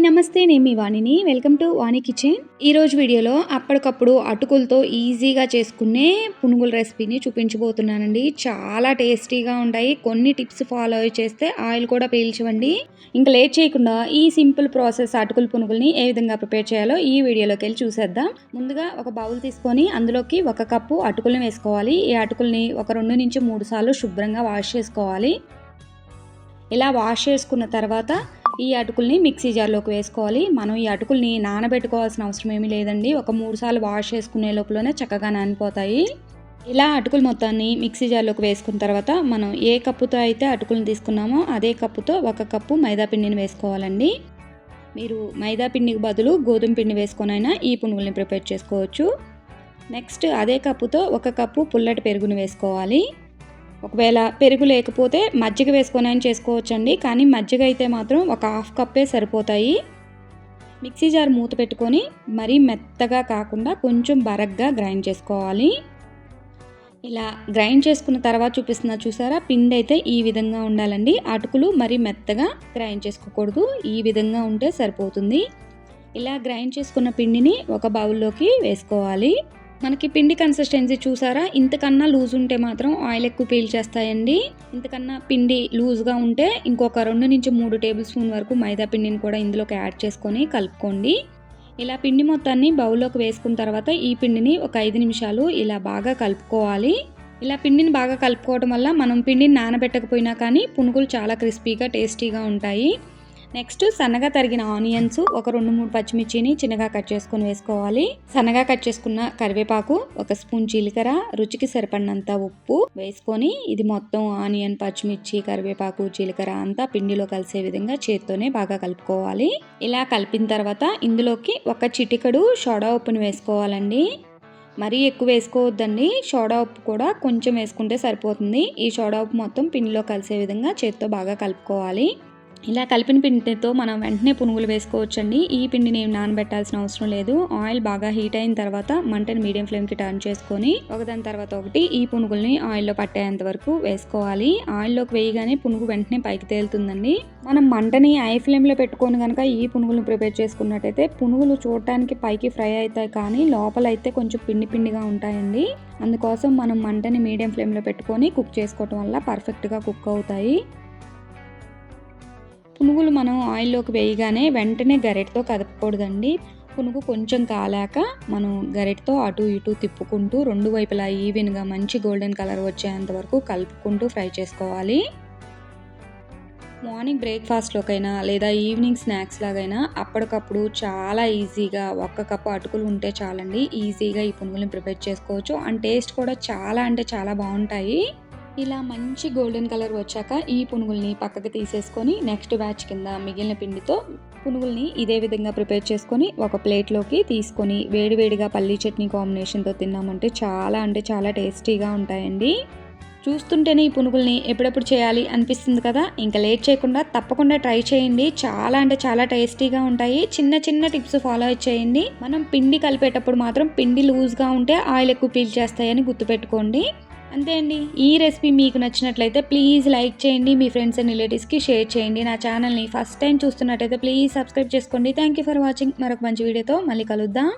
నమస్తే నేను మీ వాణిని. Welcome to Vani kitchen. ఈరోజు వీడియోలో అప్పటికప్పుడు అటుకులతో ఈజీగా చేసుకునే పునుగుల రెసిపీని చూపించబోతున్నానండి. చాలా టేస్టీగా ఉంటాయి. కొన్ని టిప్స్ ఫాలో చేస్తే ఆయిల్ కూడా పీల్చవండి. ఇంకా లేట్ చేయకుండా ఈ సింపుల్ ప్రాసెస్ అటుకుల పునుగుల్ని ఏ విధంగా ప్రిపేర్ చేయాలో ఈ వీడియోలోకి వెళ్ళి చూసేద్దాం. ముందుగా ఒక బౌల్ తీసుకొని అందులోకి ఒక కప్పు అటుకులను వేసుకోవాలి. ఈ అటుకుల్ని ఒక రెండు నుంచి మూడు సార్లు శుభ్రంగా వాష్ చేసుకోవాలి. ఇలా వాష్ చేసుకున్న తర్వాత ఈ అటుకుల్ని మిక్సీ జార్లోకి వేసుకోవాలి. మనం ఈ అటుకుల్ని నానబెట్టుకోవాల్సిన అవసరం ఏమీ లేదండి. ఒక మూడు సార్లు వాష్ చేసుకునే లోపలనే చక్కగా నానిపోతాయి. ఇలా అటుకులు మొత్తాన్ని మిక్సీ జార్లోకి వేసుకున్న తర్వాత మనం ఏ కప్పుతో అయితే అటుకులను తీసుకున్నామో అదే కప్పుతో ఒక కప్పు మైదా పిండిని వేసుకోవాలండి. మీరు మైదా పిండికి బదులు గోధుమ పిండి వేసుకొనైనా ఈ పునుగుల్ని ప్రిపేర్ చేసుకోవచ్చు. నెక్స్ట్ అదే కప్పుతో ఒక కప్పు పుల్లటి పెరుగుని వేసుకోవాలి. ఒకవేళ పెరుగు లేకపోతే మజ్జిగ వేసుకొని అయినా చేసుకోవచ్చండి. కానీ మజ్జిగ అయితే మాత్రం ఒక హాఫ్ కప్పే సరిపోతాయి. మిక్సీ జార్ మూత పెట్టుకొని మరీ మెత్తగా కాకుండా కొంచెం బరగ్గా గ్రైండ్ చేసుకోవాలి. ఇలా గ్రైండ్ చేసుకున్న తర్వాత చూపిస్తున్నా చూసారా? పిండి అయితే ఈ విధంగా ఉండాలండి. అటుకులు మరీ మెత్తగా గ్రైండ్ చేసుకోకూడదు. ఈ విధంగా ఉంటే సరిపోతుంది. ఇలా గ్రైండ్ చేసుకున్న పిండిని ఒక బౌల్లోకి వేసుకోవాలి. మనకి పిండి కన్సిస్టెన్సీ చూసారా? ఇంతకన్నా లూజ్ ఉంటే మాత్రం ఆయిల్ ఎక్కువ పీల్ చేస్తాయండి ఇంతకన్నా పిండి లూజ్గా ఉంటే ఇంకొక రెండు నుంచి మూడు టేబుల్ స్పూన్ వరకు మైదా పిండిని కూడా ఇందులోకి యాడ్ చేసుకొని కలుపుకోండి. ఇలా పిండి మొత్తాన్ని బౌల్లోకి వేసుకున్న తర్వాత ఈ పిండిని ఒక ఐదు నిమిషాలు ఇలా బాగా కలుపుకోవాలి. ఇలా పిండిని బాగా కలుపుకోవడం వల్ల మనం పిండిని నానబెట్టకపోయినా కానీ పునుగులు చాలా క్రిస్పీగా టేస్టీగా ఉంటాయి. నెక్స్ట్ సన్నగా తరిగిన ఆనియన్స్ ఒక రెండు మూడు పచ్చిమిర్చిని చిన్నగా కట్ చేసుకొని వేసుకోవాలి. సన్నగా కట్ చేసుకున్న కరివేపాకు ఒక స్పూన్ జీలకర్ర రుచికి సరిపడినంత ఉప్పు వేసుకొని ఇది మొత్తం ఆనియన్ పచ్చిమిర్చి కరివేపాకు జీలకర్ర అంతా పిండిలో కలిసే విధంగా చేత్తోనే బాగా కలుపుకోవాలి. ఇలా కలిపిన తర్వాత ఇందులోకి ఒక చిటికడు సోడా ఉప్పుని వేసుకోవాలండి. మరీ ఎక్కువ వేసుకోవద్దండి. సోడా ఉప్పు కూడా కొంచెం వేసుకుంటే సరిపోతుంది. ఈ సోడా ఉప్పు మొత్తం పిండిలో కలిసే విధంగా చేత్తో బాగా కలుపుకోవాలి. ఇలా కలిపిన పిండితో మనం వెంటనే పునుగులు వేసుకోవచ్చండి. ఈ పిండిని నానబెట్టాల్సిన అవసరం లేదు. ఆయిల్ బాగా హీట్ అయిన తర్వాత మంటని మీడియం ఫ్లేమ్కి టర్న్ చేసుకొని ఒకదాని తర్వాత ఒకటి ఈ పునుగుల్ని ఆయిల్లో పట్టేంత వరకు వేసుకోవాలి. ఆయిల్లోకి వేయగానే పునుగు వెంటనే పైకి తేలుతుందండి. మనం మంటని ఐ ఫ్లేమ్లో పెట్టుకొని కనుక ఈ పునుగులను ప్రిపేర్ చేసుకున్నట్టయితే పునుగులు చూడటానికి పైకి ఫ్రై అవుతాయి కానీ లోపల అయితే కొంచెం పిండి పిండిగా ఉంటాయండి. అందుకోసం మనం మంటని మీడియం ఫ్లేమ్లో పెట్టుకొని కుక్ చేసుకోవటం వల్ల పర్ఫెక్ట్గా కుక్ అవుతాయి. పునుగులు మనం ఆయిల్లోకి వేయగానే వెంటనే గరెటతో కదపకూడదండి. పునుగు కొంచెం కాలాక మనం గరెటతో అటు ఇటు తిప్పుకుంటూ రెండు వైపులా ఈవెన్గా మంచి గోల్డెన్ కలర్ వచ్చేంత వరకు కలుపుకుంటూ ఫ్రై చేసుకోవాలి. మార్నింగ్ బ్రేక్ఫాస్ట్లోకైనా లేదా ఈవినింగ్ స్నాక్స్ లాగైనా అప్పటికప్పుడు చాలా ఈజీగా ఒక్క కప్పు అటుకులు ఉంటే చాలండి. ఈజీగా ఈ పునుగులను ప్రిపేర్ చేసుకోవచ్చు. అండ్ టేస్ట్ కూడా చాలా అంటే చాలా బాగుంటాయి. ఇలా మంచి గోల్డెన్ కలర్ వచ్చాక ఈ పునుగుల్ని పక్కకి తీసేసుకొని నెక్స్ట్ బ్యాచ్ కింద మిగిలిన పిండితో పునుగుల్ని ఇదే విధంగా ప్రిపేర్ చేసుకొని ఒక ప్లేట్లోకి తీసుకొని వేడివేడిగా పల్లీ చట్నీ కాంబినేషన్తో తిన్నామంటే చాలా అంటే చాలా టేస్టీగా ఉంటాయండి. చూస్తుంటేనే ఈ పునుగుల్ని ఎప్పుడెప్పుడు చేయాలి అనిపిస్తుంది కదా? ఇంకా లేట్ చేయకుండా తప్పకుండా ట్రై చేయండి. చాలా అంటే చాలా టేస్టీగా ఉంటాయి. చిన్న చిన్న టిప్స్ ఫాలో చేయండి. మనం పిండి కలిపేటప్పుడు మాత్రం పిండి లూజ్గా ఉంటే ఆయిల్ ఎక్కువ పీల్చేస్తాయని గుర్తుపెట్టుకోండి. అంతే అండి. ఈ రెసిపీ మీకు నచ్చినట్లయితే ప్లీజ్ లైక్ చేయండి మీ ఫ్రెండ్స్ అండ్ రిలేటివ్స్కి షేర్ చేయండి. నా ఛానల్ని ఫస్ట్ టైం చూస్తున్నట్టయితే ప్లీజ్ సబ్స్క్రైబ్ చేసుకోండి. Thank you for watching. మరొక మంచి వీడియోతో మళ్ళీ కలుద్దాం.